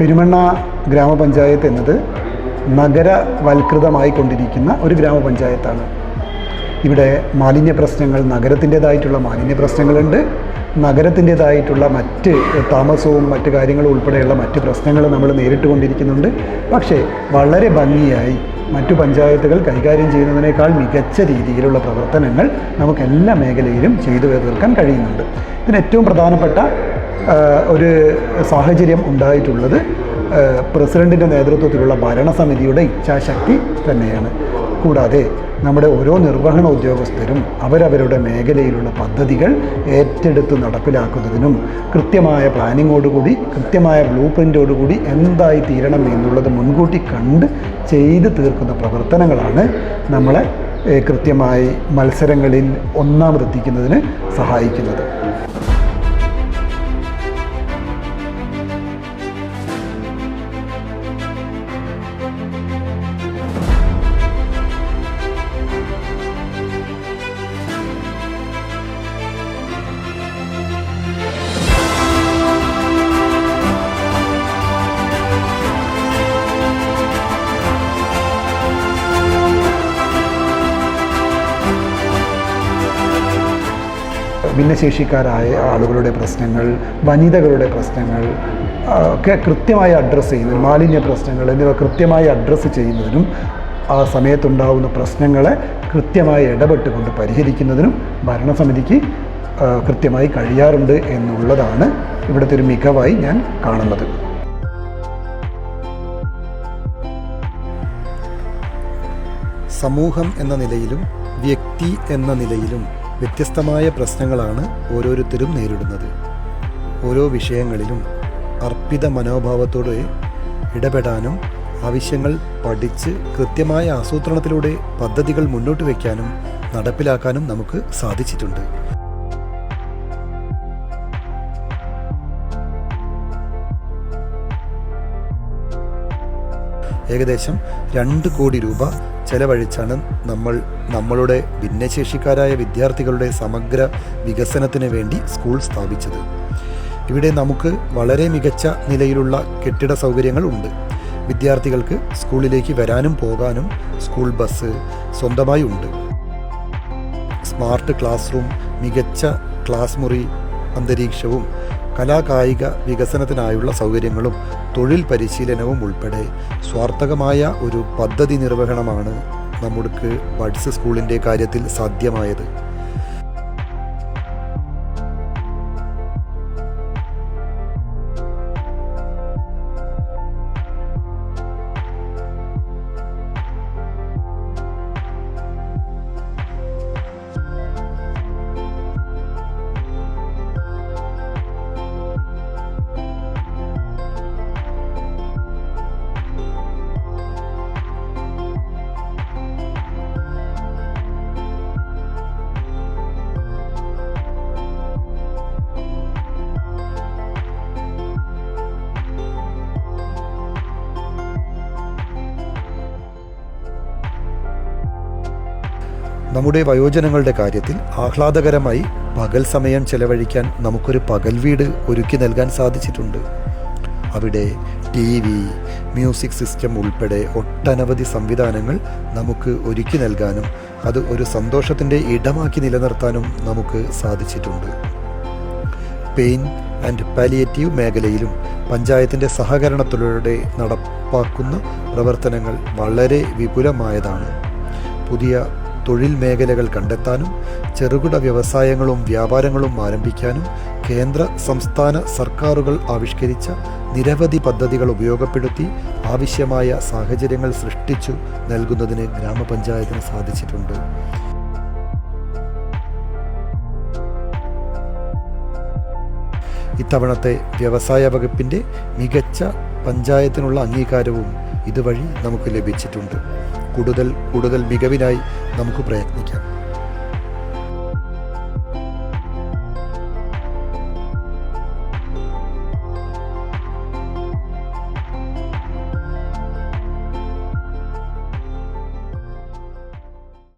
പെരുമണ്ണ ഗ്രാമപഞ്ചായത്ത് എന്നത് നഗരവൽകൃതമായി കൊണ്ടിരിക്കുന്ന ഒരു ഗ്രാമപഞ്ചായത്താണ്. ഇവിടെ മാലിന്യ പ്രശ്നങ്ങൾ നഗരത്തിന്റേതായിട്ടുള്ള മാലിന്യ പ്രശ്നങ്ങളുണ്ട്. നഗരത്തിന്റേതായിട്ടുള്ള മറ്റ് താമസവും മറ്റ് കാര്യങ്ങളും ഉൾപ്പെടെയുള്ള മറ്റ് പ്രശ്നങ്ങൾ നമ്മൾ നേരിട്ട് കൊണ്ടിരിക്കുന്നുണ്ട് പക്ഷേ വളരെ ഭംഗിയായി മറ്റു പഞ്ചായത്തുകൾ കൈകാര്യം ചെയ്യുന്നതിനേക്കാൾ മികച്ച രീതിയിലുള്ള പ്രവർത്തനങ്ങൾ നമുക്ക് എല്ലാ മേഖലയിലും ചെയ്തു തീർക്കാൻ കഴിയുന്നുണ്ട്. ഇതിന് ഏറ്റവും പ്രധാനപ്പെട്ട ഒരു സാഹചര്യം ഉണ്ടായിട്ടുള്ളത് പ്രസിഡന്റിന്റെ നേതൃത്വത്തിലുള്ള ഭരണസമിതിയുടെ ഇച്ഛാശക്തി തന്നെയാണ്. കൂടാതെ നമ്മുടെ ഓരോ നിർവഹണ ഉദ്യോഗസ്ഥരും അവരവരുടെ മേഖലയിലുള്ള പദ്ധതികൾ ഏറ്റെടുത്ത് നടപ്പിലാക്കുന്നതിനും കൃത്യമായ പ്ലാനിങ്ങോടുകൂടി കൃത്യമായ ബ്ലൂ പ്രിന്റോടുകൂടി എന്തായി തീരണം എന്നുള്ളത് മുൻകൂട്ടി കണ്ട് ചെയ്ത് തീർക്കുന്ന പ്രവർത്തനങ്ങളാണ് നമ്മളെ കൃത്യമായി മത്സരങ്ങളിൽ ഒന്നാമതെത്തിക്കുന്നതിന് സഹായിക്കുന്നത്. ഭിന്നശേഷിക്കാരായ ആളുകളുടെ പ്രശ്നങ്ങൾ വനിതകളുടെ പ്രശ്നങ്ങൾ ഒക്കെ കൃത്യമായി അഡ്രസ്സ് ചെയ്യുന്നതിനും മാലിന്യ പ്രശ്നങ്ങൾ എന്നിവ കൃത്യമായി അഡ്രസ്സ് ചെയ്യുന്നതിനും ആ സമയത്തുണ്ടാകുന്ന പ്രശ്നങ്ങളെ കൃത്യമായി ഇടപെട്ടുകൊണ്ട് പരിഹരിക്കുന്നതിനും ഭരണസമിതിക്ക് കൃത്യമായി കഴിയാറുണ്ട് എന്നുള്ളതാണ് ഇവിടുത്തെ ഒരു മികവായി ഞാൻ കാണുന്നത്. സമൂഹം എന്ന നിലയിലും വ്യക്തി എന്ന നിലയിലും വ്യത്യസ്തമായ പ്രശ്നങ്ങളാണ് ഓരോരുത്തരും നേരിടുന്നത്. ഓരോ വിഷയങ്ങളിലും അർപ്പിത മനോഭാവത്തോടെ ഇടപെടാനും ആവശ്യങ്ങൾ പഠിച്ച് കൃത്യമായ ആസൂത്രണത്തിലൂടെ പദ്ധതികൾ മുന്നോട്ട് വയ്ക്കാനും നടപ്പിലാക്കാനും നമുക്ക് സാധിച്ചിട്ടുണ്ട്. ഏകദേശം രണ്ട് കോടി രൂപ ചെലവഴിച്ചാണ് നമ്മൾ നമ്മളുടെ ഭിന്നശേഷിക്കാരായ വിദ്യാർത്ഥികളുടെ സമഗ്ര വികസനത്തിന് വേണ്ടി സ്കൂൾ സ്ഥാപിച്ചത്. ഇവിടെ നമുക്ക് വളരെ മികച്ച നിലയിലുള്ള കെട്ടിട സൗകര്യങ്ങൾ ഉണ്ട്. വിദ്യാർത്ഥികൾക്ക് സ്കൂളിലേക്ക് വരാനും പോകാനും സ്കൂൾ ബസ് സ്വന്തമായി ഉണ്ട്. സ്മാർട്ട് ക്ലാസ് റൂം മികച്ച ക്ലാസ് മുറി അന്തരീക്ഷവും കലാകായിക വികസനത്തിനായുള്ള സൗകര്യങ്ങളും തൊഴിൽ പരിശീലനവും ഉൾപ്പെടെ സ്വാർത്ഥകമായ ഒരു പദ്ധതി നിർവഹണമാണ് നമുക്ക് ബഡ്സ് സ്കൂളിന്റെ കാര്യത്തിൽ സാധ്യമായത്. നമ്മുടെ വയോജനങ്ങളുടെ കാര്യത്തിൽ ആഹ്ലാദകരമായി പകൽ സമയം ചെലവഴിക്കാൻ നമുക്കൊരു പകൽ വീട് ഒരുക്കി നൽകാൻ സാധിച്ചിട്ടുണ്ട്. അവിടെ ടി വി മ്യൂസിക് സിസ്റ്റം ഉൾപ്പെടെ ഒട്ടനവധി സംവിധാനങ്ങൾ നമുക്ക് ഒരുക്കി നൽകാനും അത് ഒരു സന്തോഷത്തിന്റെ ഇടമാക്കി നിലനിർത്താനും നമുക്ക് സാധിച്ചിട്ടുണ്ട്. പെയിൻ ആൻഡ് പാലിയേറ്റീവ് മേഖലയിലും പഞ്ചായത്തിന്റെ സഹകരണത്തിലൂടെ നടപ്പാക്കുന്ന പ്രവർത്തനങ്ങൾ വളരെ വിപുലമായതാണ്. പുതിയ തൊഴിൽ മേഖലകൾ കണ്ടെത്താനും ചെറുകിട വ്യവസായങ്ങളും വ്യാപാരങ്ങളും ആരംഭിക്കാനും കേന്ദ്ര സംസ്ഥാന സർക്കാരുകൾ ആവിഷ്കരിച്ച നിരവധി പദ്ധതികൾ ഉപയോഗപ്പെടുത്തി ആവശ്യമായ സാഹചര്യങ്ങൾ സൃഷ്ടിച്ചു നൽകുന്നതിന് ഗ്രാമപഞ്ചായത്തിന് സാധിച്ചിട്ടുണ്ട്. ഇത്തവണത്തെ വ്യവസായ വകുപ്പിന്റെ മികച്ച പഞ്ചായത്തിനുള്ള അംഗീകാരവും ഇതുവഴി നമുക്ക് ലഭിച്ചിട്ടുണ്ട്. കൂടുതൽ കൂടുതൽ മികവിനായി നമുക്ക് പ്രയത്നിക്കാം.